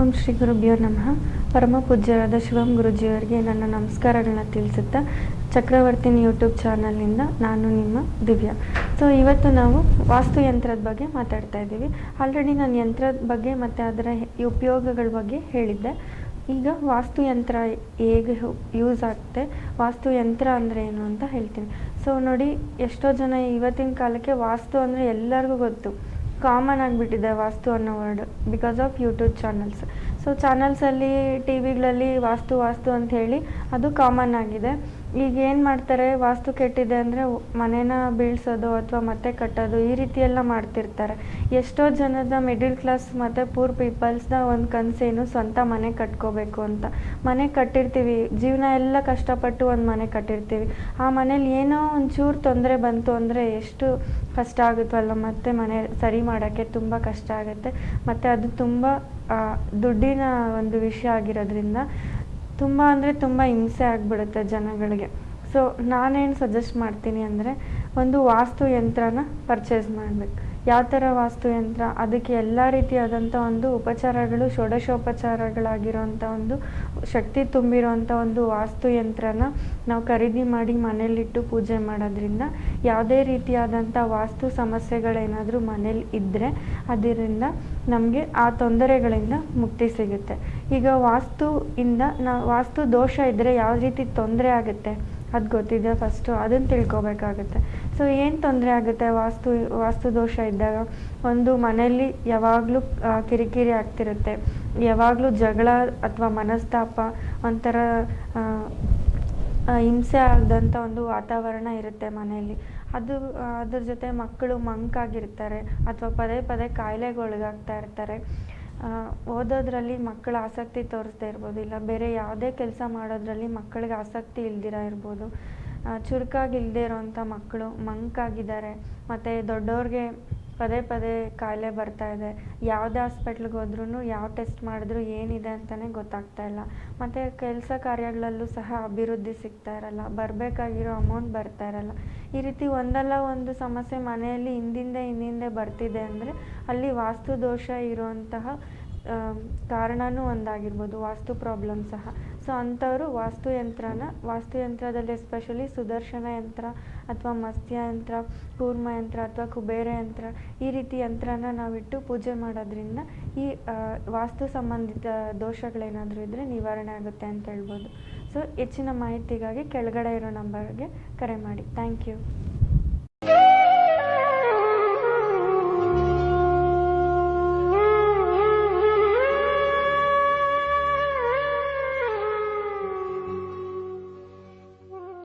ಓಂ ಶ್ರೀ ಗುರುಭ್ಯೋ ನಮಃ. ಪರಮ ಪೂಜ್ಯರಾದ ಶಿವಂ ಗುರುಜಿಯವರಿಗೆ ನನ್ನ ನಮಸ್ಕಾರಗಳನ್ನ ತಿಳಿಸುತ್ತಾ ಚಕ್ರವರ್ತಿನಿ ಯೂಟ್ಯೂಬ್ ಚಾನಲ್ನಿಂದ ನಾನು ನಿಮ್ಮ ದಿವ್ಯಾ. ಸೊ ಇವತ್ತು ನಾವು ವಾಸ್ತುಯಂತ್ರದ ಬಗ್ಗೆ ಮಾತಾಡ್ತಾ ಇದ್ದೀವಿ. ಆಲ್ರೆಡಿ ನಾನು ಯಂತ್ರದ ಬಗ್ಗೆ ಮತ್ತು ಅದರ ಉಪಯೋಗಗಳ ಬಗ್ಗೆ ಹೇಳಿದ್ದೆ. ಈಗ ವಾಸ್ತುಯಂತ್ರ ಹೇಗೆ ಯೂಸ್ ಆಗುತ್ತೆ ವಾಸ್ತುಯಂತ್ರ ಅಂದರೆ ಏನು ಅಂತ ಹೇಳ್ತೀನಿ. ಸೊ ನೋಡಿ, ಎಷ್ಟೋ ಜನ ಇವತ್ತಿನ ಕಾಲಕ್ಕೆ ವಾಸ್ತು ಅಂದರೆ ಎಲ್ಲರಿಗೂ ಗೊತ್ತು. ಕಾಮನ್ ಆಗಿಬಿಟ್ಟಿದೆ ವಾಸ್ತು ಅನ್ನೋ word because of YouTube channels so ಚಾನಲ್ಸಲ್ಲಿ ಟಿ ವಿಗಳಲ್ಲಿ ವಾಸ್ತು ವಾಸ್ತು ಅಂತ ಹೇಳಿ ಅದು ಕಾಮನ್ ಆಗಿದೆ. ಈಗ ಏನು ಮಾಡ್ತಾರೆ? ವಾಸ್ತು ಕೆಟ್ಟಿದೆ ಅಂದರೆ ಮನೇನ ಬೀಳ್ಸೋದು ಅಥವಾ ಮತ್ತೆ ಕಟ್ಟೋದು ಈ ರೀತಿ ಎಲ್ಲ ಮಾಡ್ತಿರ್ತಾರೆ. ಎಷ್ಟೋ ಜನದ ಮಿಡಿಲ್ ಕ್ಲಾಸ್ ಮತ್ತು ಪೂರ್ ಪೀಪಲ್ಸ್ನ ಒಂದು ಕನಸೇನು ಸ್ವಂತ ಮನೆ ಕಟ್ಕೋಬೇಕು ಅಂತ. ಮನೆ ಕಟ್ಟಿರ್ತೀವಿ, ಜೀವನ ಎಲ್ಲ ಕಷ್ಟಪಟ್ಟು ಒಂದು ಮನೆ ಕಟ್ಟಿರ್ತೀವಿ. ಆ ಮನೇಲಿ ಏನೋ ಒಂಚೂರು ತೊಂದರೆ ಬಂತು ಅಂದರೆ ಎಷ್ಟು ಕಷ್ಟ ಆಗುತ್ತಲ್ಲ ಮತ್ತೆ ಮನೆ ಸರಿ ಮಾಡೋಕ್ಕೆ ತುಂಬ ಕಷ್ಟ ಆಗುತ್ತೆ. ಮತ್ತು ಅದು ತುಂಬ ದುಡ್ಡಿನ ಒಂದು ವಿಷಯ ಆಗಿರೋದ್ರಿಂದ ತುಂಬ ಅಂದರೆ ತುಂಬ ಹಿಂಸೆ ಆಗಿಬಿಡುತ್ತೆ ಜನಗಳಿಗೆ. ಸೊ ನಾನೇನು ಸಜೆಸ್ಟ್ ಮಾಡ್ತೀನಿ ಅಂದರೆ ಒಂದು ವಾಸ್ತು ಯಂತ್ರನ ಪರ್ಚೇಸ್ ಮಾಡಬೇಕು. ಯಾವ ಥರ ವಾಸ್ತು ಯಂತ್ರ ಅದಕ್ಕೆ ಎಲ್ಲ ರೀತಿಯಾದಂಥ ಒಂದು ಉಪಚಾರಗಳು ಷೋಡಶೋಪಚಾರಗಳಾಗಿರುವಂಥ ಒಂದು ಶಕ್ತಿ ತುಂಬಿರುವಂಥ ಒಂದು ವಾಸ್ತು ಯಂತ್ರನ ನಾವು ಖರೀದಿ ಮಾಡಿ ಮನೇಲಿಟ್ಟು ಪೂಜೆ ಮಾಡೋದ್ರಿಂದ ಯಾವುದೇ ರೀತಿಯಾದಂಥ ವಾಸ್ತು ಸಮಸ್ಯೆಗಳೇನಾದರೂ ಮನೇಲಿ ಇದ್ದರೆ ಅದರಿಂದ ನಮಗೆ ಆ ತೊಂದರೆಗಳಿಂದ ಮುಕ್ತಿ ಸಿಗುತ್ತೆ. ಈಗ ವಾಸ್ತು ಇಂದ ನಾವು ವಾಸ್ತು ದೋಷ ಇದ್ದರೆ ಯಾವ ರೀತಿ ತೊಂದರೆ ಆಗುತ್ತೆ? ಅದು ಗೊತ್ತಿದೆ ಫಸ್ಟು ಅದನ್ನು ತಿಳ್ಕೊಬೇಕಾಗುತ್ತೆ. ಸೊ ಏನು ತೊಂದರೆ ಆಗುತ್ತೆ? ವಾಸ್ತು ವಾಸ್ತು ದೋಷ ಇದ್ದಾಗ ಒಂದು ಮನೆಯಲ್ಲಿ ಯಾವಾಗಲೂ ಕಿರಿಕಿರಿ ಆಗ್ತಿರುತ್ತೆ. ಯಾವಾಗಲೂ ಜಗಳ ಅಥವಾ ಮನಸ್ತಾಪ ಒಂಥರ ಹಿಂಸೆ ಆಗದಂಥ ಒಂದು ವಾತಾವರಣ ಇರುತ್ತೆ ಮನೆಯಲ್ಲಿ. ಅದು ಅದ್ರ ಜೊತೆ ಮಕ್ಕಳು ಮಂಕಾಗಿರ್ತಾರೆ ಅಥವಾ ಪದೇ ಪದೇ ಕಾಯಿಲೆಗೆ ಒಳಗಾಗ್ತಾ ಇರ್ತಾರೆ. ಓದೋದ್ರಲ್ಲಿ ಮಕ್ಕಳು ಆಸಕ್ತಿ ತೋರಿಸ್ದೇ ಇರ್ಬೋದು, ಇಲ್ಲ ಬೇರೆ ಯಾವುದೇ ಕೆಲಸ ಮಾಡೋದ್ರಲ್ಲಿ ಮಕ್ಕಳಿಗೆ ಆಸಕ್ತಿ ಇಲ್ದಿರ ಇರ್ಬೋದು. ಚುರುಕಾಗಿ ಚುರುಕಾಗಿಲ್ದೇ ಇರೋವಂಥ ಮಕ್ಕಳು ಮಂಕಾಗಿದ್ದಾರೆ ಮತ್ತು ದೊಡ್ಡವ್ರಿಗೆ ಪದೇ ಪದೇ ಕಾಯಿಲೆ ಬರ್ತಾ ಇದೆ. ಯಾವುದೇ ಹಾಸ್ಪಿಟ್ಲಿಗೆ ಹೋದ್ರೂ ಯಾವ ಟೆಸ್ಟ್ ಮಾಡಿದ್ರು ಏನಿದೆ ಅಂತಲೇ ಗೊತ್ತಾಗ್ತಾ ಇಲ್ಲ. ಮತ್ತು ಕೆಲಸ ಕಾರ್ಯಗಳಲ್ಲೂ ಸಹ ಅಭಿವೃದ್ಧಿ ಸಿಗ್ತಾ ಇರಲ್ಲ. ಬರಬೇಕಾಗಿರೋ ಅಮೌಂಟ್ ಬರ್ತಾ ಇರಲ್ಲ. ಈ ರೀತಿ ಒಂದಲ್ಲ ಒಂದು ಸಮಸ್ಯೆ ಮನೆಯಲ್ಲಿ ಹಿಂದಿಂದೆ ಹಿಂದಿಂದೆ ಬರ್ತಿದೆ ಅಂದರೆ ಅಲ್ಲಿ ವಾಸ್ತು ದೋಷ ಇರುವಂತಹ ಕಾರಣವೂ ಒಂದಾಗಿರ್ಬೋದು, ವಾಸ್ತು ಪ್ರಾಬ್ಲಮ್ ಸಹ. ಸೊ ಅಂಥವರು ವಾಸ್ತು ಯಂತ್ರದಲ್ಲಿ ಎಸ್ಪೆಷಲಿ ಸುದರ್ಶನ ಯಂತ್ರ ಅಥವಾ ಮತ್ಸ್ಯ ಯಂತ್ರ, ಕೂರ್ಮ ಯಂತ್ರ ಅಥವಾ ಕುಬೇರ ಯಂತ್ರ, ಈ ರೀತಿ ಯಂತ್ರನ ನಾವಿಟ್ಟು ಪೂಜೆ ಮಾಡೋದ್ರಿಂದ ಈ ವಾಸ್ತು ಸಂಬಂಧಿತ ದೋಷಗಳೇನಾದರೂ ಇದ್ದರೆ ನಿವಾರಣೆ ಆಗುತ್ತೆ ಅಂತ ಹೇಳ್ಬೋದು. ಸೊ ಹೆಚ್ಚಿನ ಮಾಹಿತಿಗಾಗಿ ಕೆಳಗಡೆ ಇರೋ ನಂಬರ್ಗೆ ಕರೆ ಮಾಡಿ. Thank you